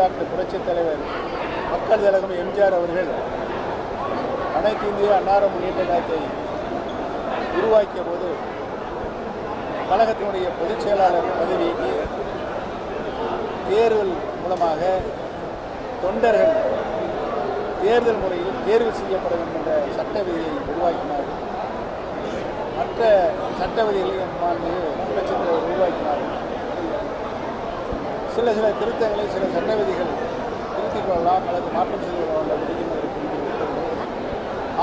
Doctor புரட்சித் தலைவர் மக்கள் திலகம் எம்ஜிஆர் அவர்கள் அனைத்து இந்திய அன்னார முன்னேற்ற கழகத்தை உருவாக்கிய போது கழகத்தினுடைய பொதுச் செயலாளர் பதவிக்கு தேர்தல் மூலமாக தொண்டர்கள் தேர்தல் முறையில் தேர்வு செய்யப்பட வேண்டும் என்ற சட்ட விதியை உருவாக்கினார். மற்ற சட்ட விதிகளையும் புரட்சித் தலைவர் உருவாக்கினார்கள் சில சில திருத்தங்களை சில சட்ட விதிகள் திருத்திக் கொள்ளலாம் அல்லது மாற்றம் செய்து கொள்ளலாம்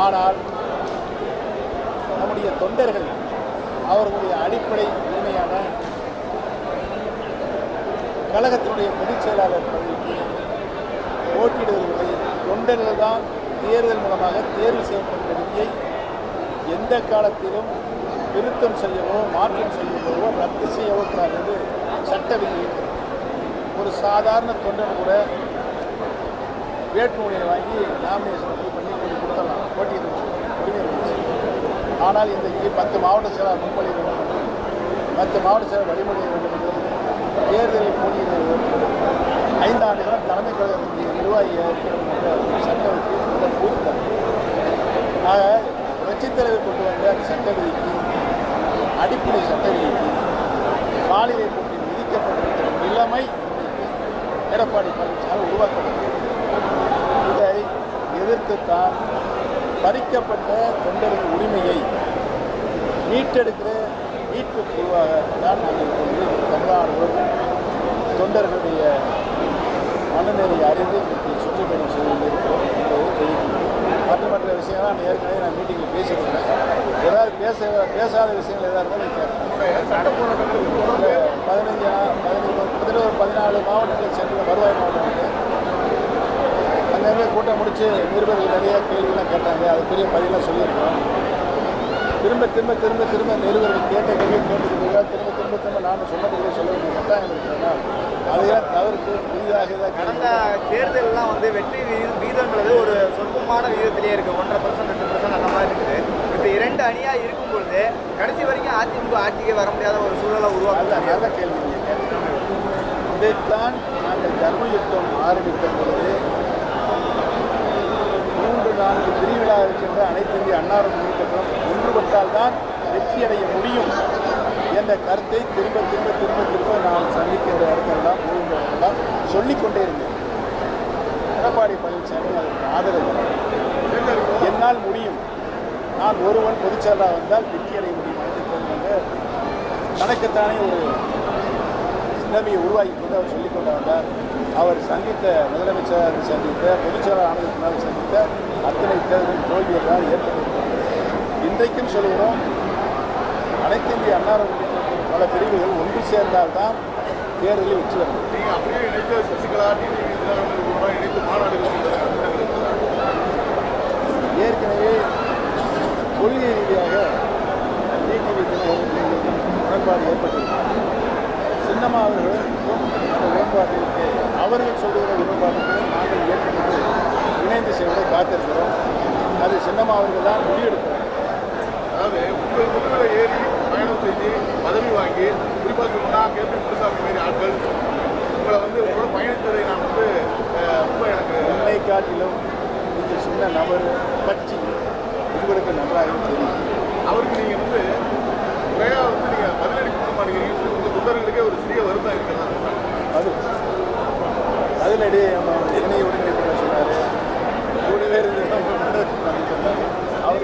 ஆனால் நம்முடைய தொண்டர்கள் அவர்களுடைய அடிப்படை உரிமையான கழகத்தினுடைய பொதுச் செயலாளர் பதவிக்கு போட்டியிடுவதில்லை தொண்டர்கள் தான் தேர்தல் மூலமாக தேர்வு செய்யப்பட்ட விதியை எந்த காலத்திலும் திருத்தம் செய்யவோ மாற்றம் செய்யவோ ரத்து செய்யவோ கூடாது என்று சட்ட இருக்கிறது. ஒரு சாதாரண தொண்டன் கூட வேட்புமொழியை வாங்கி நாமினேஷன் அப்ரூவ் பண்ணி கொண்டு கொடுத்துடலாம் போட்டியிட உரிமை இருந்துச்சு ஆனால் இன்றைக்கு பத்து மாவட்ட செயலாளர் முன்மொழிய வேண்டும். பத்து மாவட்ட செயலர் வழிமொழிய வேண்டும் என்றும் தேர்தலில் போட்டியிட வேண்டும். ஐந்து ஆண்டுகளும் தலைமை கழகத்தினுடைய நிர்வாகியாக இருக்கிறது சட்டத்தை பூர்த்தார் ஆக கட்சித் தலைவர் கொண்டு வந்த அந்த சட்ட விதிக்கு அடிப்படை சட்ட விதிக்கு காலிலை போட்டி விதிக்கப்பட்டிருக்கிற நிலைமை இன்றைக்கு எடப்பாடி பழனிசாமி உருவாக்கப்பட்டது. இதை எதிர்த்துத்தான் பறிக்கப்பட்ட தொண்டர்கள் உரிமையை மீட்டெடுக்கிற மீட்பு குழுவாக தான் நாங்கள் இப்பொழுது தமிழ்நாடு தொண்டர்களுடைய மனநிலை அறிந்து இன்றைக்கு சுற்றுப்பயணம் செய்து கொண்டிருக்கிறோம் என்பதை தெரிவிக்கிறோம் மற்ற மற்ற நான் ஏற்கனவே நான் மீட்டிங்கில் பேசியிருக்கிறேன். ஏதாவது பேச பேசாத விஷயங்கள் ஏதாவது இருந்தாலும் கேட்பேன் பதினஞ்சு பதினஞ்சு ஒரு பதினாலு மாவட்டங்களுக்கு சென்று வருவாய் மாவட்டங்களுக்கு அங்கங்கே கூட்டம் முடித்து நிருபர்கள் நிறைய கேள்விலாம் கேட்டாங்க. அதுக்குரிய பதிலாக சொல்லியிருக்கோம். திரும்ப திரும்ப திரும்ப திரும்ப நிருபர்கள் கேட்ட கேள்வி கேட்டுக்கிறீங்களா திரும்ப திரும்ப திரும்ப நானும் சொன்னதுக்கு சொல்ல வேண்டிய கட்டாயம் இருக்கிறேன்னா அதையெல்லாம் தவிர்த்து புதிதாக கடந்த கேள்வி தேர்தலெல்லாம் வந்து வெற்றி வீ- வீதங்கிறது ஒரு சொற்பமான விகிதத்திலே இருக்கு. ஒன்றரை பர்சன்ட் ரெண்டு பர்சன்ட் அந்த மாதிரி இருக்குது. இப்போ இரண்டு அணியா இருக்கும் பொழுது கடைசி வரைக்கும் அதிமுக ஆட்சிக்கு வர முடியாத ஒரு சூழலை உருவாக்குறாங்க நல்ல கேள்வி. இதைத்தான் நாங்கள் தர்ம யுத்தம் ஆரம்பித்த பொழுது மூன்று நான்கு பிரிவுகளாக இருக்கின்ற அனைத்து இந்திய அன்னார முன்னேற்றம் ஒன்றுபட்டால் தான் வெற்றியடைய முடியும் என்ற கருத்தை திரும்ப திரும்ப திரும்ப திரும்ப நான் சந்திக்கின்ற இடங்களெல்லாம் ஊழலெல்லாம் சொல்லிக்கொண்டே இருந்தேன் எடப்பாடி பழனிசாமி அதற்கு ஆதரவு. என்னால் முடியும் நான் ஒருவன் பொதுச்செயலாளர் வந்தால் வெற்றியடைய முடியும் என்று தனக்குத்தானே ஒரு நிலைமையை உருவாக்கி கொண்டு அவர் சொல்லிக் கொண்டு வந்தார். அவர் சந்தித்த முதலமைச்சர் சந்தித்த பொதுச்செயலாளர் முன்னால் சந்தித்த அத்தனை தேர்தல் தோல்வியெல்லாம் ஏற்பட்டிருக்கிறது. இன்றைக்கும் சொல்கிறோம் அனைத்து இந்திய அன்னார பல பிரிவுகள் ஒன்று சேர்ந்தால்தான் தேர்தலில் வெற்றி மாநாடுகள் ஏற்கனவே கொள்கை ரீதியாக டிடிவி தினகரன் உடன்பாடு ஏற்பட்டிருக்கிறது. சின்னம்மா அவர்களுக்கும் அந்த உடன்பாட்டிற்கு அவர்கள் சொல்லுகிற உடன்பாட்டுக்கு நாங்கள் ஏற்றுக்கொண்டு இணைந்து செய்வதை காத்திருக்கிறோம். அது சின்னம்மா அவர்கள் தான் முடிவெடுக்கிறார். அதாவது உங்கள் முதுகில் ஏறி பயணம் செஞ்சு பதவி வாங்கி குறிப்பாக சொன்னா கேபி முனுசாமி மாரி ஆட்கள். உங்களை வந்து உங்களோட பயணித்ததை நான் வந்து ரொம்ப எனக்கு உண்மை காட்டிலும் இந்த சின்ன நபர் கட்சி உங்களுக்கு நன்றாக தெரியும் அவருக்கு நீங்கள் வந்து முறையாக வந்து நீங்கள் பதிலடி கொடுக்க மாட்டேங்கிறீங்க. உங்கள் தொண்டர்களுக்கே ஒரு சிறிய வருத்தம் இருக்குன்னு அது. அதிலடி நம்ம இணை ஒருங்கிணைப்பாளர் சொன்னார். கூடவே இருந்து சொன்னார். அவர்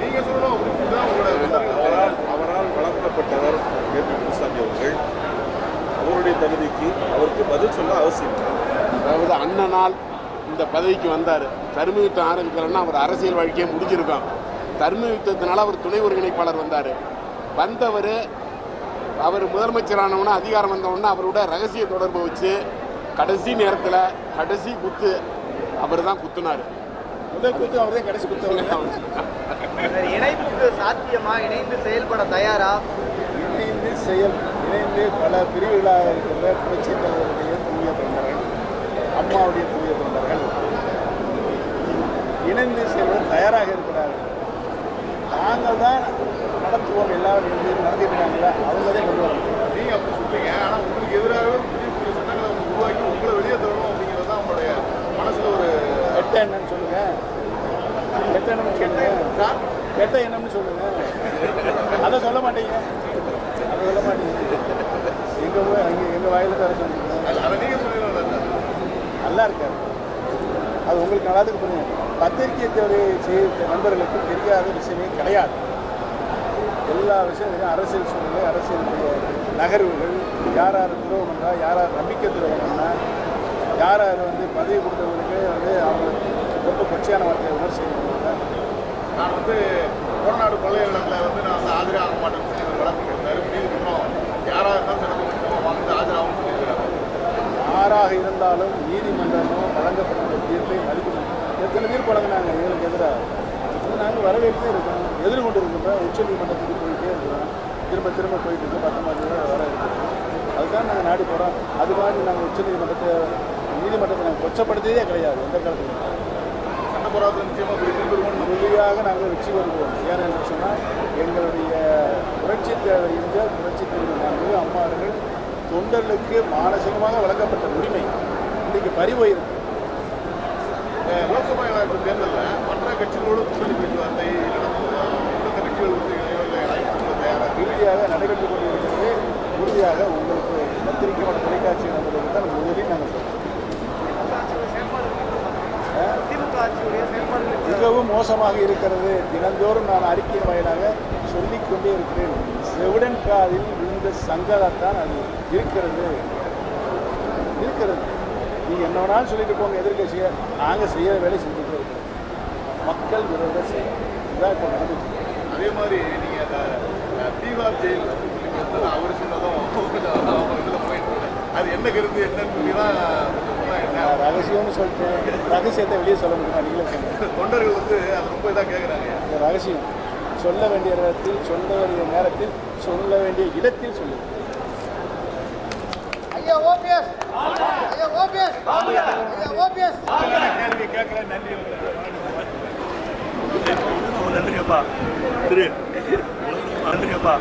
நீங்கள் சொல்லணும் அப்படின்னு தான் உங்களோட அவரால் அவரால் வளர்க்கப்பட்டவர் கே பி முனுசாமி அவர்கள். அவருடைய தகுதிக்கு அவருக்கு பதில் சொல்ல அவசியம். அதாவது அண்ணனால் இந்த பதவிக்கு வந்தார். தர்ம யுத்தம் ஆரம்பிக்கலன்னா அவர் அரசியல் வாழ்க்கையே முடிஞ்சிருக்கும் தர்ம யுத்தத்தினால அவர் துணை ஒருங்கிணைப்பாளர் வந்தார். வந்தவர் அவர் முதலமைச்சரானவொன்னே அதிகாரம் வந்தவொடனே அவரோட ரகசிய தொடர்பு வச்சு கடைசி நேரத்தில் கடைசி குத்து அவர் தான் குத்துனார். முதல் குத்து அவர் தான் கடைசி குத்து இணைப்புக்கு சாத்தியமா? இணைந்து செயல்பட தயாரா? இணைந்து செயல் இணைந்து பல பிரிவுகளாக இருக்கின்ற புரட்சித் தலைவருடைய தூய தொண்டர்கள் அம்மாவுடைய தூய இணைந்து செல்வது தயாராக இருக்கிறார்கள். நாங்கள் தான் நடத்துவோம் எல்லாரும் இருந்து நடத்திட்டாங்களா அவங்க தான் கொண்டு வரணும். நீங்கள் அப்படி சொல்றீங்க. ஆனால் உங்களுக்கு எதிராக புதிய புதிய சட்டங்களை உருவாக்கி மனசுல ஒரு கெட்ட எண்ணம்னு சொல்லுங்க. கெட்ட எண்ணம்னு சொல்லுங்க. கெட்ட எண்ணம்னு சொல்லுங்க. அதை சொல்ல மாட்டீங்க. அதை சொல்ல மாட்டீங்க. எங்க போய் அங்கே எங்க வாயில தர சொன்னீங்க அதை நீங்க சொல்லிடலாம் நல்லா இருக்காரு. அது உங்களுக்கு நல்லாதுக்கு புரியும். பத்திரிகை துறை செய்த நண்பர்களுக்கு தெரியாத விஷயமே கிடையாது. எல்லா விஷயங்களும் அரசியல் சூழ்நிலை அரசியலுடைய நகர்வுகள் யார் யார் துரோகம் பண்ணா யார் யார் நம்பிக்கை துரோகம் யார் யார் வந்து பதவி கொடுத்தவர்களுக்கு வந்து அவங்க ரொம்ப கொச்சையான வார்த்தையை விமர்சிக்கிறாங்க நான் வந்து கோடநாடு கொள்ளையிடத்தில் வந்து நான் வந்து ஆஜராக மாட்டேன்னு சொல்லி ஒரு வழக்கு இருந்தார் நீதிமன்றம் யாராக இருந்தாலும் யாராக இருந்தாலும் நீதிமன்றமும் வழங்கப்பட்ட தீர்ப்பை மதிக்கணும் எத்தனை தீர்ப்பு வழங்கினாங்க எங்களுக்கு எதிராக. நாங்கள் வரவேற்பே இருக்கோம். எதிர்கொண்டு இருக்கின்றோம் உச்ச நீதிமன்றத்துக்கு போயிட்டே இருக்கிறோம். திரும்ப திரும்ப போயிட்டு இருக்கோம் பத்தொம்பது வர இருக்கிறோம். அதுதான் நாங்கள் நாடி போகிறோம் அது மாதிரி நாங்கள் உச்ச நீதிமன்றத்தை நீதிமன்றத்தை நாங்கள் கொச்சப்படுத்தியதே கிடையாது. எந்த காலத்துலையும் சட்ட நிச்சயமாக போய் உறுதியாக நாங்கள் வெற்றி வருவோம் ஏன்னு சொன்னால் எங்களுடைய புரட்சி தேவை இருந்த புரட்சி தலைவர் நாங்கள் அம்மாவர்கள் தொண்டர்களுக்கு மானசீகமாக வழங்கப்பட்ட உரிமை இன்றைக்கு பறிபோயிருக்கு லோக்சபா தேர்தலில் மற்ற கட்சிகளோடு கூட்டணி பேச்சுவார்த்தை எந்தெந்த கட்சிகள் உறுதியாக நடைபெற்றுக் கொண்டிருக்கிறது. உறுதியாக உங்களுக்கு பத்திரிகை மற்றும் தொலைக்காட்சி நண்பர்களுக்கு தான் முதலில் நாங்கள் மிகவும் மோசமாக இருக்கிறது. தினந்தோறும் நான் அறிக்கையின் வாயிலாக சொல்லிக் கொண்டே இருக்கிறேன். செவிடன் காதில் விழுந்த சங்கடத்தான் அது இருக்கிறது. இருக்கிறது. நீங்க என்ன வேணாலும் சொல்லிட்டு போங்க எதிர்கட்சியை. நாங்கள் செய்யற வேலை செஞ்சுட்டே இருக்கிறோம் மக்கள் விரோத செயல். இதுதான் இப்போ நடந்துச்சு அதே மாதிரி நீங்கள் தீகார் ஜெயில் அவர் சொன்னதும் அவங்க இதில் போயிட்டு. அது என்ன கருத்து என்னன்னு சொல்லி தான் ரகசியம்னு சொல்லிட்டேன். ரகசியத்தை வெளியே சொல்ல முடியுமா? நீங்களே சொல்லுங்க. தொண்டர்கள் வந்து அது ரொம்ப இதாக கேட்குறாங்க இந்த ரகசியம். சொல்ல வேண்டிய நேரத்தில் சொல்ல வேண்டிய நேரத்தில் சொல்ல வேண்டிய இடத்தில் சொல்லு ஐயா ஓபிஎஸ் ஐயா ஓபிஎஸ் ஐயா ஓபிஎஸ் கேள்வி கேட்கிறேன் நன்றி நன்றியப்பா திரு நன்றியப்பா